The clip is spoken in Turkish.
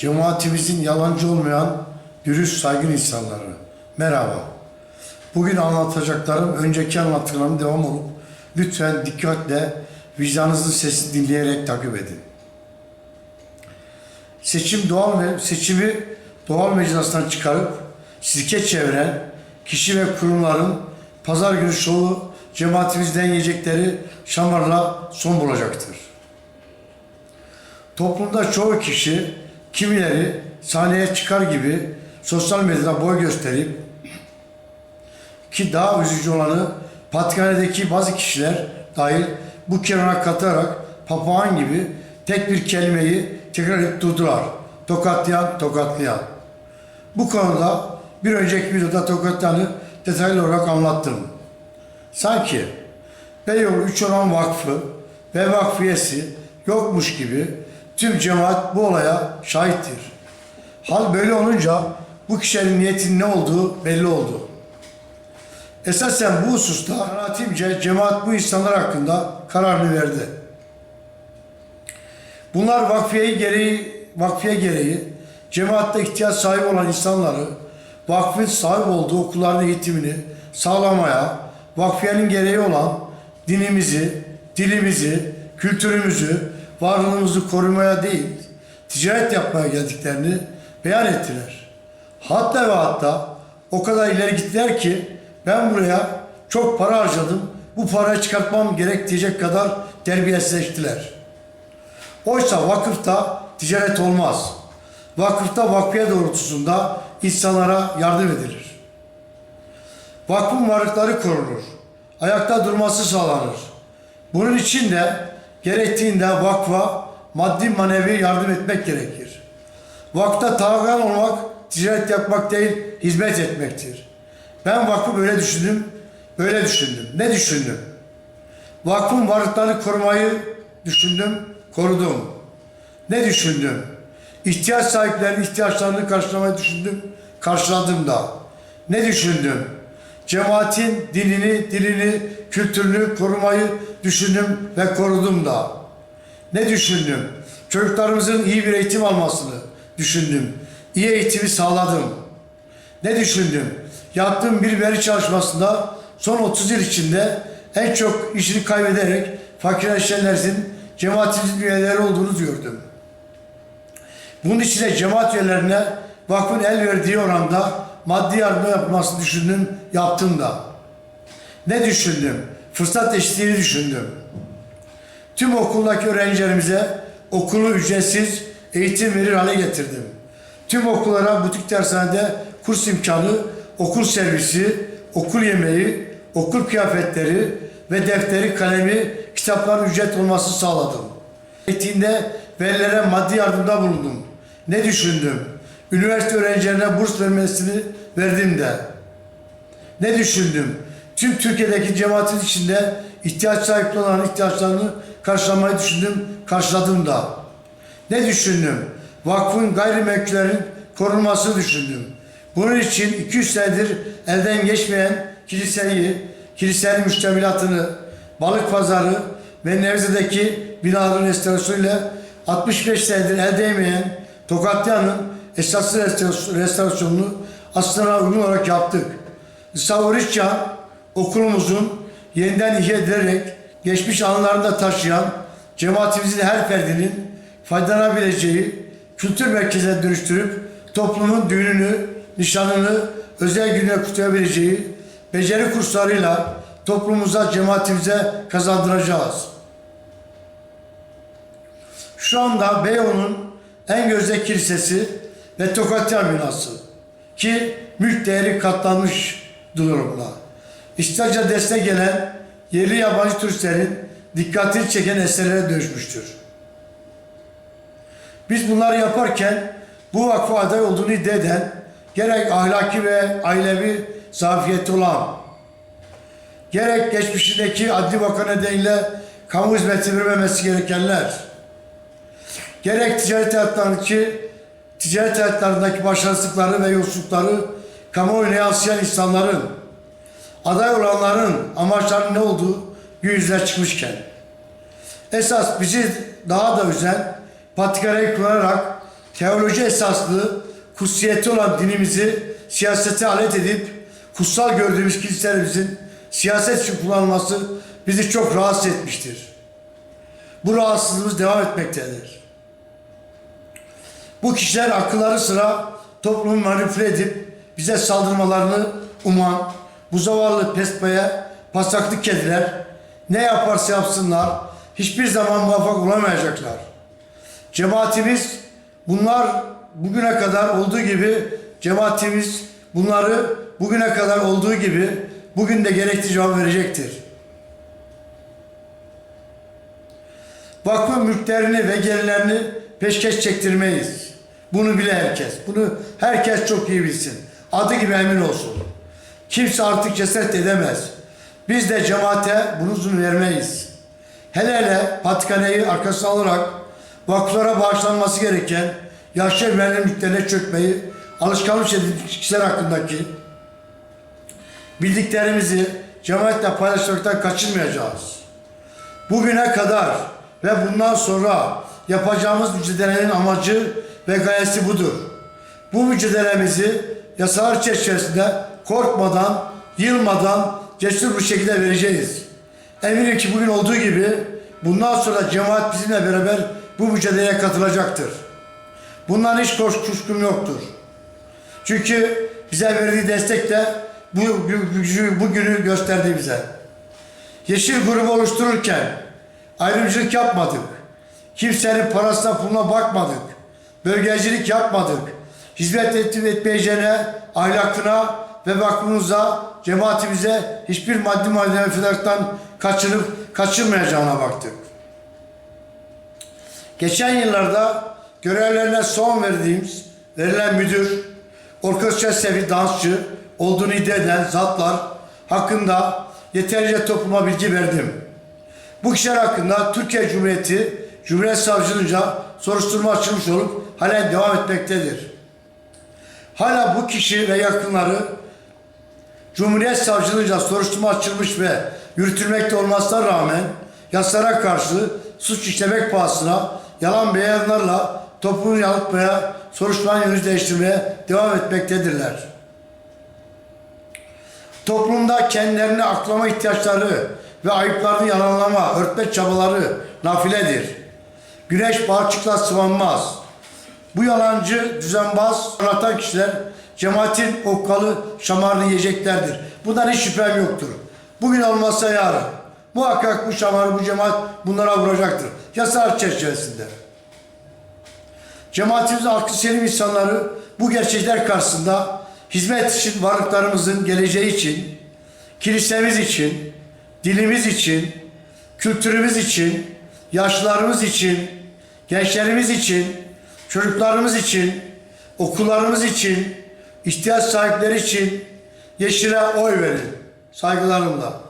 Cemaatimizin yalancı olmayan dürüst saygın insanları. Merhaba. Bugün anlatacaklarım önceki anlattıklarım devam olup lütfen dikkatle vicdanınızın sesini dinleyerek takip edin. Seçim doğal ve seçimi doğal mecrasından çıkarıp sirke çeviren kişi ve kurumların pazar günü şovu cemaatimizden yiyecekleri şamarla son bulacaktır. Toplumda çoğu kişi kimileri sahneye çıkar gibi sosyal medyada boy gösterip ki daha üzücü olanı patrikhanedeki bazı kişiler dahil bu kerana katılarak papağan gibi tek bir kelimeyi tekrar edip durdular. Tokatlayan, tokatlayan. Bu konuda bir önceki videoda tokatlayanı detaylı olarak anlattım. Sanki Beyoğlu Üç Orman Vakfı ve vakfiyesi yokmuş gibi tüm cemaat bu olaya şahittir. Hal böyle olunca bu kişilerin niyetinin ne olduğu belli oldu. Esasen bu hususta kanaatimce cemaat bu insanlar hakkında kararını verdi. Bunlar vakfiye gereği, vakfiye gereği cemaatte ihtiyaç sahibi olan insanları vakfın sahip olduğu okulların eğitimini sağlamaya, vakfiyenin gereği olan dinimizi, dilimizi, kültürümüzü, varlığımızı korumaya değil, ticaret yapmaya geldiklerini beyan ettiler. Hatta ve hatta o kadar ileri gittiler ki ben buraya çok para harcadım, bu parayı çıkartmam gerek diyecek kadar terbiyesizleştiler. Oysa vakıfta ticaret olmaz. Vakıfta vakfiye doğrultusunda insanlara yardım edilir. Vakfın varlıkları korunur. Ayakta durması sağlanır. Bunun için de gerektiğinde vakfa maddi manevi yardım etmek gerekir. Vakta tağan olmak, ticaret yapmak değil, hizmet etmektir. Ben vakfı böyle düşündüm, böyle düşündüm. Ne düşündüm? Vakfın varlıklarını korumayı düşündüm, korudum. Ne düşündüm? İhtiyaç sahiplerinin ihtiyaçlarını karşılamayı düşündüm, karşıladım da. Ne düşündüm? Cemaatin dinini, dilini, kültürünü korumayı düşündüm ve korudum da. Ne düşündüm? Çocuklarımızın iyi bir eğitim almasını düşündüm. İyi eğitimi sağladım. Ne düşündüm? Yaptığım bir veri çalışmasında son 30 yıl içinde en çok işini kaybederek fakirleşenlerin cemaatimizin üyeleri olduğunu gördüm. Bunun için de cemaat üyelerine vakfın el verdiği oranda maddi yardım yapmasını düşündüm, yaptım da. Ne düşündüm? Fırsat eşitliğini düşündüm. Tüm okuldaki öğrencilerimize okulu ücretsiz eğitim verir hale getirdim. Tüm okullara butik dershanede kurs imkanı, okul servisi, okul yemeği, okul kıyafetleri ve defteri, kalemi, kitapların ücret olması sağladım. Eğitimde velilere maddi yardımda bulundum. Ne düşündüm? Üniversite öğrencilerine burs vermesini verdim de. Ne düşündüm? Tüm Türkiye'deki cemaatin içinde ihtiyaç sahibi olan ihtiyaçlarını karşılamayı düşündüm, karşıladım da. Ne düşündüm? Vakfın gayrimenkullerin korunmasını düşündüm. Bunun için 200 senedir elden geçmeyen kiliseyi, kilisenin müştemilatını, balık pazarı ve Nevze'deki binaların restorasyonuyla 65 senedir el değmeyen Tokatlı'nın esaslı restorasyon- restorasyonunu aslına uygun olarak yaptık. Savuriçcan okulumuzun yeniden ihya edilerek geçmiş anılarında taşıyan cemaatimizin her ferdinin faydalanabileceği kültür merkezine dönüştürüp toplumun düğününü, nişanını özel gününe kutlayabileceği beceri kurslarıyla toplumumuza, cemaatimize kazandıracağız. Şu anda Beyoğlu'nun en gözde kilisesi ve Tokatya binası ki mülk değeri katlanmış durumda. İştaca destek gelen yerli yabancı turistlerin dikkatini çeken eserlere dönüşmüştür. Biz bunları yaparken bu vakfa aday olduğunu iddia eden gerek ahlaki ve ailevi zafiyeti olan gerek geçmişindeki adli vaka nedeniyle kamu hizmeti vermemesi gerekenler gerek ticaret hayatlarındaki ticaret hayatlarındaki başarısızlıkları ve yolsuzlukları kamuoyuna yansıyan insanların aday olanların amaçlarının ne olduğu gün yüzüne çıkmışken esas bizi daha da üzen patikarayı kullanarak teoloji esaslı, kutsiyeti olan dinimizi siyasete alet edip kutsal gördüğümüz kiliselerimizin siyaset için kullanılması bizi çok rahatsız etmiştir. Bu rahatsızlığımız devam etmektedir. Bu kişiler akılları sıra toplumu manipüle edip bize saldırmalarını uman bu zavallı pespeye pasaklı kediler ne yaparsa yapsınlar hiçbir zaman muvaffak olamayacaklar. Cemaatimiz bunlar bugüne kadar olduğu gibi cemaatimiz bunları bugüne kadar olduğu gibi bugün de gerekli cevap verecektir. Vakfın mülklerini ve gelirlerini peşkeş çektirmeyiz. Bunu bile herkes. Bunu herkes çok iyi bilsin. Adı gibi emin olsun. Kimse artık cesaret edemez. Biz de cemaate bunu izin vermeyiz. Hele hele patikaneyi arkasına alarak vakıflara bağışlanması gereken yaşlı evlerin mülklerine çökmeyi alışkanlık edilmiş kişiler hakkındaki bildiklerimizi cemaatle paylaşmaktan kaçınmayacağız. Bugüne kadar ve bundan sonra yapacağımız mücadelenin amacı ve gayesi budur. Bu mücadelemizi yasalar çerçevesinde korkmadan, yılmadan cesur bir şekilde vereceğiz. Eminim ki bugün olduğu gibi bundan sonra cemaat bizimle beraber bu mücadeleye katılacaktır. Bundan hiç kuşkum yoktur. Çünkü bize verdiği destek de bu, bu, gücü- bugünü gösterdi bize. Yeşil grubu oluştururken ayrımcılık yapmadık. Kimsenin parasına puluna bakmadık. Bölgecilik yapmadık. Hizmet ettiğim etmeyeceğine, ahlakına ve vakfımıza, cemaatimize hiçbir maddi manevi fedakarlıktan kaçınıp kaçınmayacağına baktık. Geçen yıllarda görevlerine son verdiğimiz verilen müdür, orkestra sevi dansçı olduğunu iddia eden zatlar hakkında yeterince topluma bilgi verdim. Bu kişiler hakkında Türkiye Cumhuriyeti Cumhuriyet Savcılığınca soruşturma açılmış olup halen devam etmektedir. Hala bu kişi ve yakınları Cumhuriyet Savcılığınca soruşturma açılmış ve yürütülmekte olmasına rağmen yasalara karşı suç işlemek pahasına yalan beyanlarla toplumu yanıltmaya, soruşturmanın yönünü değiştirmeye devam etmektedirler. Toplumda kendilerini aklama ihtiyaçları ve ayıplarını yalanlama, örtme çabaları nafiledir. Güneş balçıkla sıvanmaz. Bu yalancı, düzenbaz, anlatan kişiler cemaatin okkalı şamarını yiyeceklerdir. Bundan hiç şüphem yoktur. Bugün olmazsa yarın. Muhakkak bu şamarı, bu cemaat bunlara vuracaktır. Yasalar çerçevesinde. Cemaatimizin aklı selim insanları bu gerçekler karşısında hizmet için, varlıklarımızın geleceği için, kilisemiz için, dilimiz için, kültürümüz için, yaşlılarımız için, gençlerimiz için, çocuklarımız için, okullarımız için, ihtiyaç sahipleri için yeşile oy verin. Saygılarımla.